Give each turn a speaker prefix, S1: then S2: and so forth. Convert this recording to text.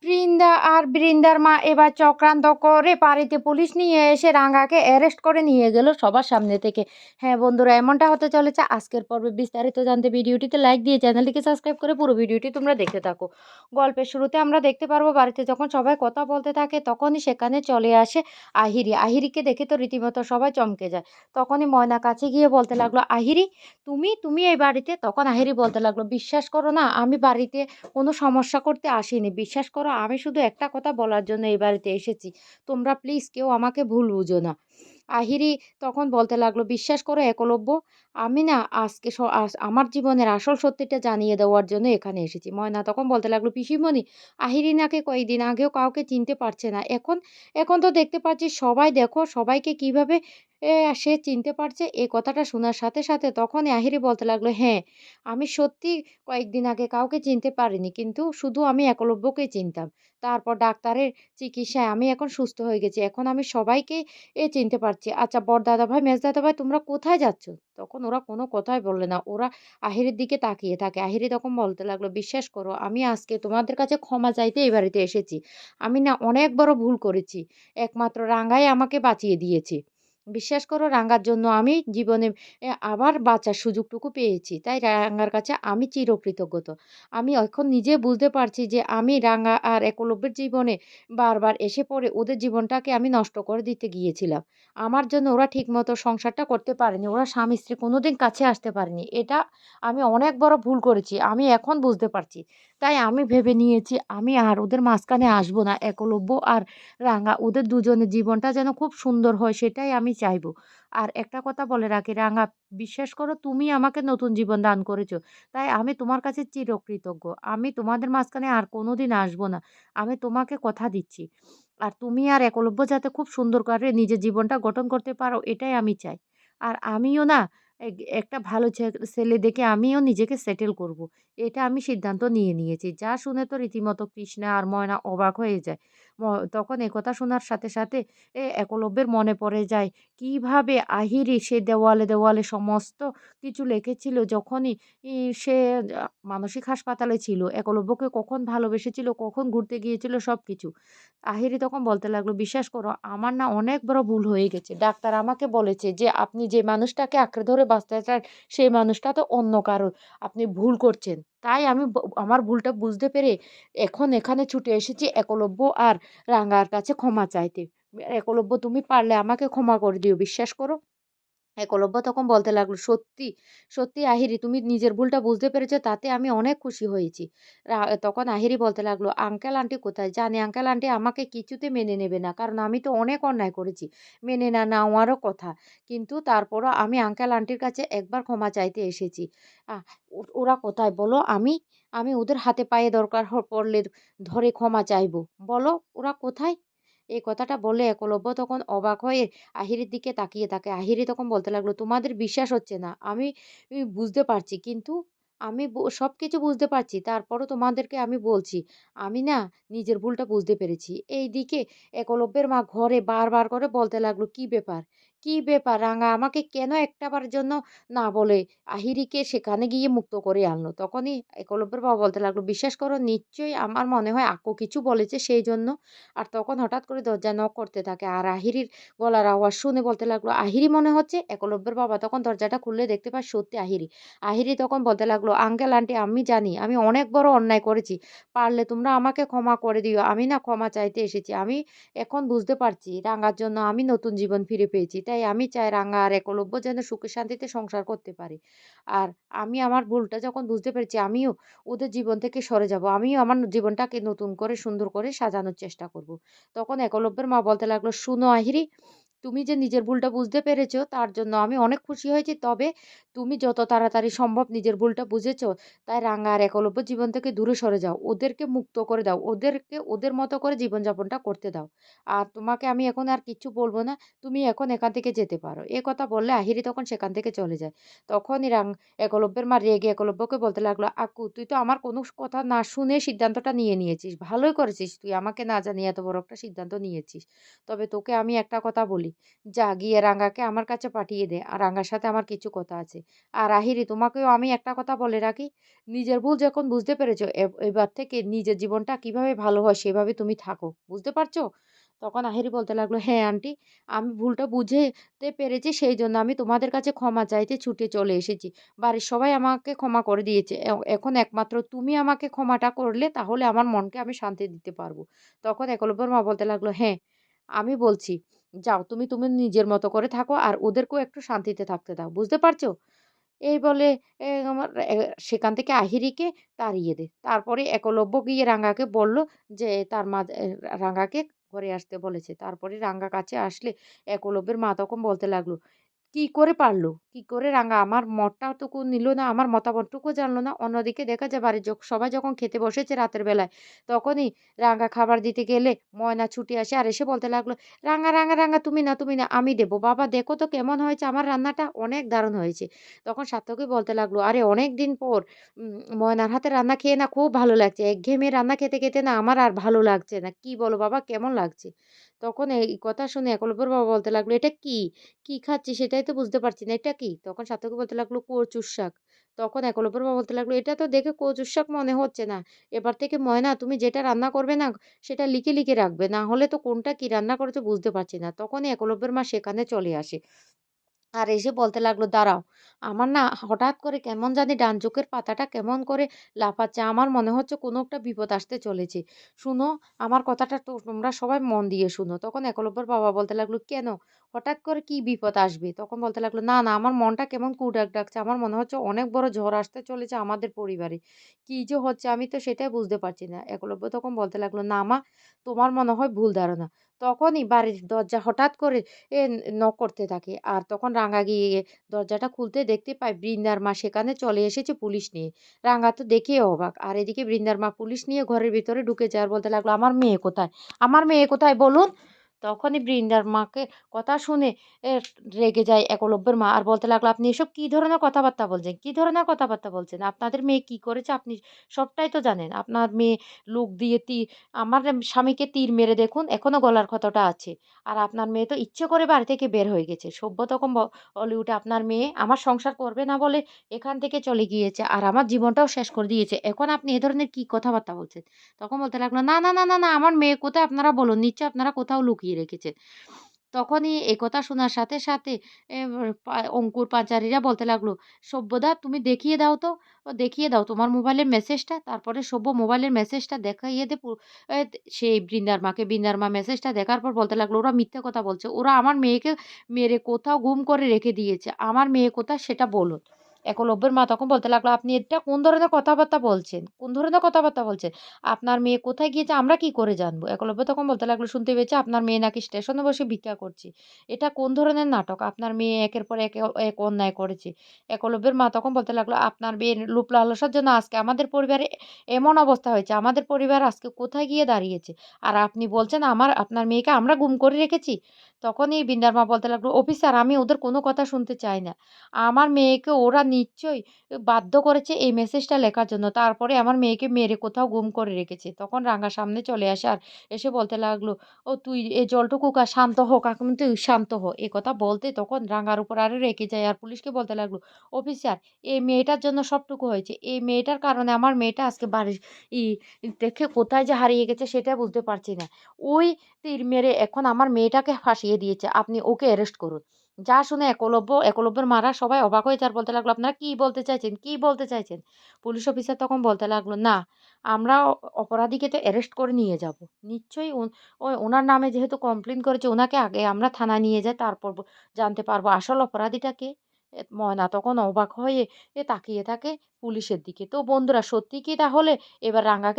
S1: Prince Brinda আর বৃন্দার মা এবার চক্রান্ত করে বাড়িতে পুলিশ নিয়ে এসে রাঙ্গাকে অ্যারেস্ট করে নিয়ে গেল সবার সামনে থেকে। হ্যাঁ বন্ধুরা, এমনটা হতে চলেছে। আজকের পর্বে বিস্তারিত জানতে ভিডিওটিতে লাইক দিয়ে চ্যানেলটিকে সাবস্ক্রাইব করে পুরো ভিডিওটি তোমরা দেখতে থাকো। গল্পের শুরুতে আমরা দেখতে পারব, বাড়িতে যখন সবাই কথা বলতে থাকে তখনই সেখানে চলে আসে আহিরি। আহিরিকে দেখে তো রীতিমতো সবাই চমকে যায়। তখনই ময়না কাছে গিয়ে বলতে লাগল, আহিরি, তুমি তুমি এই বাড়িতে? তখন আহিরি বলতে লাগল, বিশ্বাস করো না, আমি বাড়িতে কোনো সমস্যা করতে আসিনি। বিশ্বাস করো, আমি শুধু একটা কথা বলার জন্য এই বাড়িতে এসেছি। তোমরা প্লিজ কেউ আমাকে ভুল বুঝো না। আহিরি তখন বলতে লাগল, বিশ্বাস করো, একলব্য, আমি না আজকে আমার জীবনের আসল সত্যিটা জানিয়ে দেওয়ার জন্য এখানে এসেছি। ময়না তখন বলতে লাগল, পিসিমণি, আহিরি নাকে কয়েকদিন আগেও কাউকে চিনতে পারছে না। এখন এখন তো দেখতে পাচ্ছি সবাই দেখো, সবাইকে কীভাবে এ, সে চিনতে পারছে এই কথাটা শোনার সাথে সাথে তখনই আহিরি বলতে লাগল হ্যাঁ আমি সত্যি কয়েকদিন আগে কাউকে চিনতে পারিনি কিন্তু শুধু আমি একলব্যকেই চিনতাম। তারপর ডাক্তারের চিকিৎসায় আমি এখন সুস্থ হয়ে গেছি এখন আমি সবাইকে এ চিনতে পারছি। আচ্ছা বড় দাদা ভাই মেজ দাদা ভাই তোমরা কোথায় যাচ্ছ? তখন ওরা কোনো কথাই বললে না ওরা আহিরের দিকে তাকিয়ে থাকে। আহিরি তখন বলতে লাগল বিশ্বাস করো আমি আজকে তোমাদের কাছে ক্ষমা চাইতে এই বাড়িতে এসেছি। আমি না অনেক বড় ভুল করেছি। একমাত্র রাঙ্গাই আমাকে বাঁচিয়ে দিয়েছে। বিশ্বাস করো রাঙ্গার জন্য আমি জীবনে আবার বাঁচার সুযোগটুকু পেয়েছি। তাই রাঙ্গার কাছে আমি চিরকৃতজ্ঞত। আমি এখন নিজে বুঝতে পারছি যে আমি রাঙ্গা আর একলব্যের জীবনে বারবার এসে পড়ে ওদের জীবনটাকে আমি নষ্ট করে দিতে গিয়েছিলাম। আমার জন্য ওরা ঠিকমতো সংসারটা করতে পারেনি, ওরা স্বামী স্ত্রী কোনোদিন কাছে আসতে পারেনি। এটা আমি অনেক বড় ভুল করেছি। আমি এখন বুঝতে পারছি তাই আমি ভেবে নিয়েছি, আমি আর ওদের মাঝখানে আসব না, একলব্য আর রাঙা। ওদের দুজনের জীবনটা যেন খুব সুন্দর হয়, সেটাই আমি চাইব। আর একটা কথা বলে রাখি, রাঙা, বিশ্বাস করো তুমি আমাকে নতুন জীবন দান করেছ, তাই আমি তোমার কাছে চিরকৃতজ্ঞ। আমি তোমাদের মাঝখানে আর কোনো দিন আসব না, আমি তোমাকে কথা দিচ্ছি। আর তুমি আর একলব্য যাতে খুব সুন্দর করে নিজের জীবনটা গঠন করতে পারো, এটাই আমি চাই। আর আমিও না একটা ভালো ছেলে দেখে আমিও নিজেকে সেটেল করব। এটা আমি সিদ্ধান্ত নিয়ে নিয়েছি যা শুনে তো রীতিমতো কৃষ্ণা আর ময়না অবাক হয়ে যায় তখন একথা শোনার সাথে সাথে এ একলব্যের মনে পড়ে যায় কীভাবে আহিরি সে দেওয়ালে দেওয়ালে সমস্ত কিছু লিখেছিল যখনই ই সে মানসিক হাসপাতালে ছিল। একলব্যকে কখন ভালোবেসেছিল, কখন ঘুরতে গিয়েছিল সব কিছু আহিরি তখন বলতে লাগল, "বিশ্বাস করো আমার না অনেক বড় ভুল হয়ে গেছে। ডাক্তার আমাকে বলেছে যে আপনি যে মানুষটাকে আঁকড়ে ধরে বাঁচতে চান সেই মানুষটা তো অন্য কারও। আপনি ভুল করছেন।" তাই আমি আমার ভুলটা বুঝতে পেরে এখন এখানে ছুটে এসেছি একলব্য আর রাঙ্গার কাছে ক্ষমা চাইতে। একলব্য, তুমি পারলে আমাকে ক্ষমা করে দিও। বিশ্বাস করো একলব্য তখন বলতে লাগল, "সত্যি, সত্যি আহিরি তুমি নিজের ভুলটা বুঝতে পেরেছ তাতে আমি অনেক খুশি হয়েছি।" তখন আহিরি বলতে লাগল, "আঙ্কেল আন্টি কোথায়?" জানি আঙ্কেল আন্টি আমাকে কিছুতে মেনে নেবে না। কারণ আমি তো অনেক অন্যায় করেছি। মেনে না নেওয়ারও কথা। কিন্তু তারপরও আমি আঙ্কেল আন্টির কাছে একবার ক্ষমা চাইতে এসেছি। ওরা কোথায় বলো? আমি আমি ওদের হাতে পায়ে দরকার পড়লে ধরে ক্ষমা চাইব। বলো ওরা কোথায়? এই কথাটা বলে একলব্য তখন অবাক হয়ে আহিরের দিকে তাকিয়ে থাকে। আহিরি তখন বলতে লাগল, "তোমাদের বিশ্বাস হচ্ছে না। আমি বুঝতে পারছি। কিন্তু আমি সব কিছু বুঝতে পারছি। তারপরও তোমাদেরকে আমি বলছি, আমি না নিজের ভুলটা বুঝতে পেরেছি।" এই দিকে একলব্যের মা ঘরে বারবার করে বলতে লাগল, "কি ব্যাপার? কি ব্যাপার? রাঙা আমাকে কেন একটাবারের জন্য না বলে আহিরিকে সেখানে গিয়ে মুক্ত করে আনলো?" তখনই একলব্যের বাবা বলতে লাগল, "বিশ্বাস করো নিশ্চয়ই আমার মনে হয় আক্কু কিছু বলেছে সেই জন্য আর তখন হঠাৎ করে দরজা নক করতে থাকে। আর আহিরির গলার আওয়াজ শুনে বলতে লাগল, "আহিরি মনে হচ্ছে?" একলব্যের বাবা তখন দরজাটা খুললে দেখতে পায় সত্যি আহিরি। আহিরি তখন বলতে লাগল, "আঙ্কেল আন্টি আমি জানি আমি অনেক বড় অন্যায় করেছি। পারলে তোমরা আমাকে ক্ষমা করে দিও। আমি না ক্ষমা চাইতে এসেছি। আমি এখন বুঝতে পারছি রাঙার জন্য আমি নতুন জীবন ফিরে পেয়েছি। তাই আমি চাই রাঙা আর একলব্য যেন সুখে শান্তিতে সংসার করতে পারে। আর আমি আমার ভুলটা যখন বুঝতে পেরেছি আমিও ওদের জীবন থেকে সরে যাব। আমিও আমার জীবনটাকে নতুন করে সুন্দর করে সাজানোর চেষ্টা করব।" তখন একলব্যের মা বলতে লাগল, "শুনো আহিরি, তুমি যে নিজের ভুলটা বুঝতে পেরেছ তার জন্য আমি অনেক খুশি হয়েছি। তবে তুমি যত তাড়াতাড়ি সম্ভব নিজের ভুলটা বুঝেছ, তাই রাঙা আর একলব্য জীবন থেকে দূরে সরে যাও। ওদেরকে মুক্ত করে দাও। ওদেরকে ওদের মতো করে জীবনযাপনটা করতে দাও। আর তোমাকে আমি এখন আর কিচ্ছু বলব না। তুমি এখন এখান থেকে যেতে পারো।" এ কথা বললে আহিরি তখন সেখান থেকে চলে যায়। তখনই রাং একলব্যের মা রেগে একলব্যকে বলতে লাগল, "আক্কু তুই তো আমার কোনো কথা না শুনে সিদ্ধান্তটা নিয়ে নিয়েছিস। ভালোই করেছিস তুই আমাকে না জানিয়ে এত বড় একটা সিদ্ধান্ত নিয়েছিস। তবে তোকে আমি একটা কথা বলি, বলি, যা, গিয়ে রাঙ্গাকে আমার কাছে পাঠিয়ে দে। আর রাঙ্গার সাথে আমার কিছু কথা আছে। আর আহিরি তোমাকেও আমি একটা কথা বলে রাখি, নিজের ভুল যখন বুঝতে পেরেছ এব- এবার থেকে নিজের জীবনটা কীভাবে ভালো হয় সেভাবে তুমি থাকো। বুঝতে পারছ? তখন আহিরি বলতে লাগল হ্যাঁ আন্টি, আমি ভুলটা বুঝতে পেরেছি সেই জন্য আমি তোমাদের কাছে ক্ষমা চাইতে ছুটে চলে এসেছি। বাড়ির সবাই আমাকে ক্ষমা করে দিয়েছে। এখন একমাত্র তুমি আমাকে ক্ষমাটা করলে, তাহলে আমার মনকে আমি শান্তি দিতে পারব। তখন একলব্যর মা বলতে লাগল হ্যাঁ আমি বলছি যাও তুমি তুমি নিজের মতো করে থাকো আর ওদেরকেও একটু শান্তিতে থাকতে দাও বুঝতে পারছ এই বলে আমার সেখান থেকে আহিরিকে তাড়িয়ে দে তারপরে একলব্য গিয়ে রাঙ্গাকে বলল যে তার মা রাঙ্গাকে ঘরে আসতে বলেছে। তারপরে রাঙ্গা কাছে আসলে একলব্যের মা তখন বলতে লাগল, "কি করে পারল? কি করে রাঙা আমার মতটাটুকু নিল না, আমার মতামতটুকু জানলো না?" অন্যদিকে দেখা যায় বাড়ির সবাই যখন খেতে বসেছে রাতের বেলায়, তখনই রাঙা খাবার দিতে গেলে ময়না ছুটে আসে আর এসে বলতে লাগল, রাঙা রাঙা রাঙা তুমি না, তুমি না, আমি দেবো। বাবা দেখো তো কেমন হয়েছে? আমার রান্নাটা অনেক দারুণ হয়েছে।" তখন সার্থকই বলতে লাগল, "আরে অনেক দিন পর ময়নার হাতে রান্না খেয়ে না খুব ভালো লাগছে। একঘেয়েমি রান্না খেতে, খেতে না আমার আর ভালো লাগছে না। কি বলো বাবা কেমন লাগছে?" তখন এই কথা শুনে একলব্যর বাবা বলতে লাগল, "এটা কি? কি খাচ্ছি সেটাই তো বুঝতে পারছি না। এটা কি?" তখন সার্থকী বলতে লাগল, "কচুর শাক।" তখন একলব্যর বাবা বলতে লাগল, "এটা তো দেখে কচুর শাক মনে হচ্ছে না। এবার থেকে ময়না তুমি যেটা রান্না করবে না সেটা লিখে, লিখে রাখবে। না হলে তো কোনটা কি রান্না করেছ বুঝতে পারছি না।" তখনই একলব্যের মা সেখানে চলে আসে। আর এসে বলতে লাগল, "দাঁড়াও, আমার না হঠাৎ করে কেমন জানি ডান চোখের পাতাটা কেমন করে লাফাচ্ছে। আমার মনে হচ্ছে কোনো একটা বিপদ আসতে চলেছে। শুনো, আমার কথাটা তোমরা সবাই মন দিয়ে শুনো।" তখন একলব্যর বাবা বলতে লাগল, "কেন? হঠাৎ করে কি বিপদ আসবে?" তখন বলতে লাগল, "না, না, আমার মনটা কেমন কুডাক ডাকছে। আমার মনে হচ্ছে অনেক বড় ঝড় আসতে চলেছে আমাদের পরিবারে। কি যে হচ্ছে আমি তো সেটাই বুঝতে পারছি না।" একলব্য তখন বলতে লাগল, "না মা, তোমার মনে হয় ভুল ধারণা।" তখনই বাড়ির দরজা হঠাৎ করে এ নক করতে থাকে। আর তখন রাঙা গিয়ে দরজাটা খুলতে দেখতে পায় বৃন্দার মা সেখানে চলে এসেছে পুলিশ নিয়ে। রাঙা তো দেখেই অবাক। আর এদিকে বৃন্দার মা পুলিশ নিয়ে ঘরের ভিতরে ঢুকে যায় আর বলতে লাগল, "আমার মেয়ে কোথায়? আমার মেয়ে কোথায় বলুন?" তখনই বৃন্দার মাকে কথা শুনে রেগে যায় একলব্যের মা আর বলতে লাগল, "আপনি এসব কি ধরনের কথাবার্তা বলছেন? কি ধরনের কথাবার্তা বলছেন? আপনাদের মেয়ে কি করেছে আপনি সবটাই তো জানেন। আপনার মেয়ে লোক দিয়ে তি আমার স্বামীকে তীর মেরে দেখুন এখনও গলার ক্ষতটা আছে। আর আপনার মেয়ে তো ইচ্ছে করে বাড়ি থেকে বের হয়ে গেছে। সভ্য তখন ব "আপনার মেয়ে আমার সংসার করবে না বলে এখান থেকে চলে গিয়েছে। আর আমার জীবনটাও শেষ করে দিয়েছে। এখন আপনি এ ধরনের কি কথাবার্তা বলছেন?" তখন বলতে লাগল, "না, না, না, না, না আমার মেয়ে কোথায় আপনারা বলুন। নিশ্চয়ই আপনারা কোথাও লুকিয়ে রেখেছেন।" তখনই একথা শোনার সাথে, সাথে অঙ্কুর পাঁচারিরা বলতে লাগল, "সভ্যদা তুমি দেখিয়ে দাও তো। দেখিয়ে দাও তোমার মোবাইলের মেসেজটা।" তারপরে সভ্য মোবাইলের মেসেজটা দেখাইয়ে দে সেই বৃন্দার মাকে। বৃন্দার মা মেসেজটা দেখার পর বলতে লাগল, "ওরা মিথ্যে কথা বলছে। ওরা আমার মেয়েকে মেরে কোথাও গুম করে রেখে দিয়েছে। আমার মেয়ে কোথায় সেটা বলুন।" একলব্যের মা তখন বলতে লাগল, "আপনি এটা কোন ধরনের কথাবার্তা বলছেন? কোন ধরনের কথাবার্তা বলছেন? আপনার মেয়ে কোথায় গিয়েছে আমরা কি করে জানব?" একলব্য তখন বলতে লাগল, "শুনতে পেয়েছি আপনার মেয়ে নাকি স্টেশনে বসে ভিক্ষা করছে। এটা কোন ধরনের নাটক? আপনার মেয়ে একের পর এক এক অন্যায় করেছে।" একলব্যের মা তখন বলতে লাগল, "আপনার মেয়ের লোভ লালসার জন্য আজকে আমাদের পরিবারে এমন অবস্থা হয়েছে। আমাদের পরিবার আজকে কোথায় গিয়ে দাঁড়িয়েছে। আর আপনি বলছেন আমার আপনার মেয়েকে আমরা গুম করে রেখেছি?" তখনই বৃন্দার মা বলতে লাগল, "অফিসার আমি ওদের কোনো কথা শুনতে চাই না। আমার মেয়েকে ওরা নিশ্চয়ই বাধ্য করেছে এই মেসেজটা লেখার জন্য। তারপরে আমার মেয়েকে মেরে কোথাও গুম করে রেখেছে।" তখন রাঙা সামনে চলে আসে আর এসে বলতে লাগল, "ও তুই এ জলটুকু খা, শান্ত হোক কাকিমা তুই শান্ত হ।" এ কথা বলতে তখন রাঙার উপর আরও রেখে যায় আর পুলিশকে বলতে লাগল, "অফিসার এই মেয়েটার জন্য সবটুকু হয়েছে। এই মেয়েটার কারণে আমার মেয়েটা আজকে বাড়ির ই দেখে কোথায় যে হারিয়ে গেছে সেটা বুঝতে পারছি না। ওই তীর মেরে এখন আমার মেয়েটাকে ফাঁসিয়ে দিয়েছে। আপনি ওকে অ্যারেস্ট করুন।" যা শুনে একলব্য, একলব্যের মারা সবাই অবাক হয়ে যায় আর বলতে লাগল, "আপনারা কি বলতে চাইছেন? কি বলতে চাইছেন?" পুলিশ অফিসার তখন বলতে লাগল, "না, আমরা অপরাধীকে তো অ্যারেস্ট করে নিয়ে যাব। নিশ্চয়ই ও ও ওনার নামে যেহেতু কমপ্লেন করেছে ওনাকে আগে আমরা থানায় নিয়ে যাই তারপর জানতে পারব আসল অপরাধীটা কে?" ময়না তখন অবাক হয়ে এ তাকিয়ে থাকে পুলিশের দিকে। তো বন্ধুরা সত্যি কি তাহলে এবার রাঙাকে